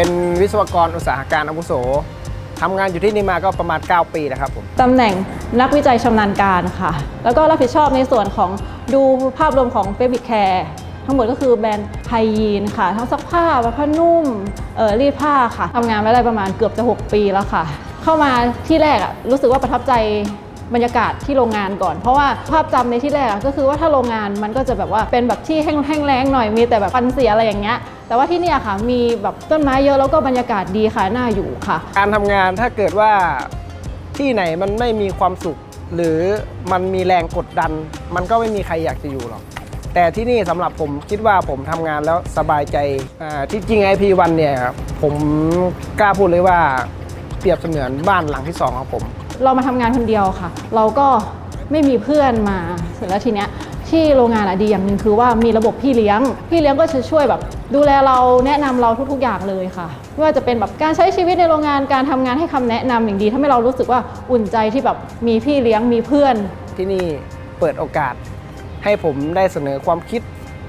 เป็นวิศวกรอุตสาหการอาวุโสทำงานอยู่ที่นี่มาก็ประมาณ 9 ปีนะครับผม ตำแหน่งนักวิจัยชำนาญการค่ะ แล้วก็รับผิดชอบในส่วนของดูภาพรวมของเฟบิ c แคร์ทั้งหมดก็คือแบรนด์ไฮยีนค่ะ ทั้งซักผ้าผ้านุ่มเออรีดผ้าค่ะทำงานมาได้ประมาณเกือบจะ 6 ปีแล้วค่ะ เข้ามาที่แรกอะรู้สึกว่าประทับใจ บรรยากาศที่โรงงานก่อน เพราะว่าภาพจำในที่แรกก็คือว่าถ้าโรงงานมันก็จะแบบว่าเป็นแบบที่แห้งแล้งหน่อยมีแต่แบบฟันเสียอะไรอย่างเงี้ยแต่ว่าที่นี่ค่ะมีแบบต้นไม้เยอะแล้วก็บรรยากาศดีค่ะน่าอยู่ค่ะ การทำงานถ้าเกิดว่าที่ไหนมันไม่มีความสุข หรือมันมีแรงกดดัน มันก็ไม่มีใครอยากจะอยู่หรอกแต่ที่นี่สำหรับผมคิดว่าผมทำงานแล้วสบายใจที่จริง IP1 เนี่ยผมกล้าพูดเลยว่าเปรียบเสมือนบ้านหลังที่สองของผม เรามาทำงานคนเดียวค่ะ เราก็ไม่มีเพื่อนมาเสร็จแล้วทีเนี้ยที่โรงงานอะดีอย่างหนึ่งคือว่ามีระบบพี่เลี้ยง พี่เลี้ยงก็จะช่วยแบบ ดูแลเราแนะนำเราทุกๆอย่างเลยค่ะไม่ว่าจะเป็นแบบการใช้ชีวิตในโรงงานการทำงานให้คำแนะนำอย่างดีทำให้เรารู้สึกว่าอุ่นใจที่แบบมีพี่เลี้ยงมีเพื่อน ที่นี่เปิดโอกาส ให้ผมได้เสนอความคิด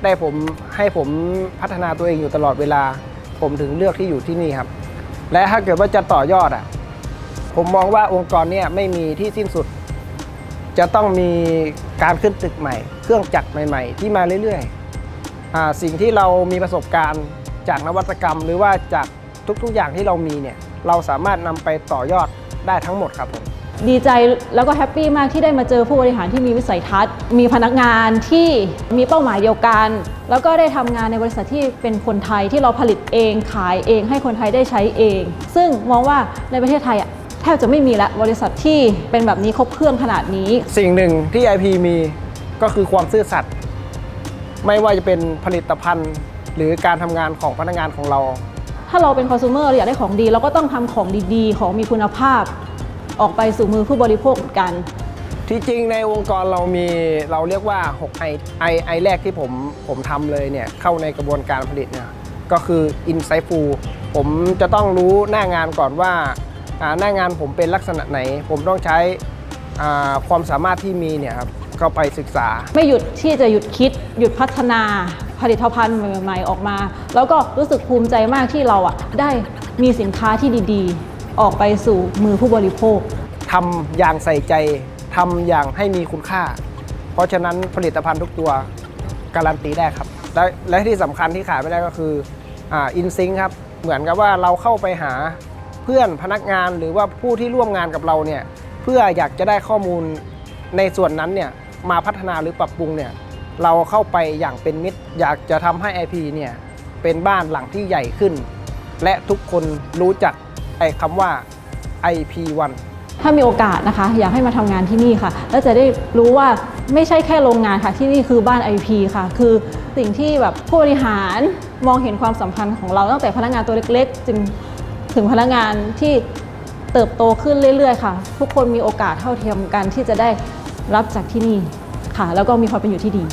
ได้ผมให้ผมพัฒนาตัวเองอยู่ตลอดเวลา ผมถึงเลือกที่อยู่ที่นี่ครับ และถ้าเกิดว่าจะต่อยอดอะ ผมมองว่าองค์กรเนี่ยไม่มีที่สิ้นสุด จะต้องมีการขึ้นตึกใหม่ เครื่องจักรใหม่ ๆ ที่มาเรื่อยๆสิ่งที่เรามีประสบการณ์จากนวัตกรรม หรือว่าจากทุกๆอย่างที่เรามีเนี่ยเราสามารถนำไปต่อยอดได้ทั้งหมดครับผมดีใจแล้วก็แฮปปี้มากที่ได้มาเจอผู้บริหารที่มีวิสัยทัศน์ มีพนักงานที่มีเป้าหมายเดียวกัน แล้วก็ได้ทำงานในบริษัทที่เป็นคนไทยที่เราผลิตเองขายเองให้คนไทยได้ใช้เอง ซึ่งมองว่าในประเทศไทยอะ แทบจะไม่มีละบริษัทที่เป็นแบบนี้ครบเครื่องขนาดนี้ สิ่งหนึ่งที่ IP มีก็คือความซื่อสัตย์ไม่ว่าจะเป็นผลิตภัณฑ์ หรือการทำงานของพนักงานของเรา ถ้าเราเป็นคอน sumer เราอยากได้ของดี เราก็ต้องทำของดีๆ ของมีคุณภาพ ออกไปสู่มือผู้บริโภคเหมือนกัน ที่จริงในองค์กรเรามีเราเรียกว่า6ไอไอไอแรกที่ผมผมทำเลยเนี่ยเข้าในกระบวนการผลิตเนี่ยก็คือ Insight f u l ผมจะต้องรู้หน้างานก่อนว่าอ่า หน้างานผมเป็นลักษณะไหน ผมต้องใช้อ่าความสามารถที่มีเนี่ยครับเข้าไปศึกษา ไม่หยุดที่จะหยุดคิด หยุดพัฒนาผลิตภัณฑ์ใหม่ๆออกมา แล้วก็รู้สึกภูมิใจมากที่เราอะได้มีสินค้าที่ดีๆ ออกไปสู่มือผู้บริโภคทำอย่างใส่ใจทำอย่างให้มีคุณค่า เพราะฉะนั้นผลิตภัณฑ์ทุกตัวการันตีได้ครับ และและที่สำคัญที่ขาดไม่ได้ก็คืออ่าอินซิงครับ เหมือนกับว่าเราเข้าไปหาเพื่อนพนักงานหรือว่าผู้ที่ร่วมงานกับเราเนี่ยเพื่ออยากจะได้ข้อมูลในส่วนนั้นเนี่ยมาพัฒนาหรือปรับปรุงเนี่ยเราเข้าไปอย่างเป็นมิตร อยากจะทำให้ IP เนี่ยเป็นบ้านหลังที่ใหญ่ขึ้น และทุกคนรู้จักไอ้คำว่า IP1 ถ้ามีโอกาสนะคะ อยากให้มาทำงานที่นี่ค่ะ แล้วจะได้รู้ว่าไม่ใช่แค่โรงงานค่ะ ที่นี่คือบ้าน IP ค่ะ คือสิ่งที่แบบผู้บริหารมองเห็นความสัมพันธ์ของเราตั้งแต่พนักงานตัวเล็ก ๆ จึงึงพนักงานที่เติบโตขึ้นเรื่อย ๆ ค่ะ ทุกคนมีโอกาสเท่าเทียมกันที่จะได้รับจากที่นี่ค่ะ แล้วก็มีความเป็นอยู่ที่ดี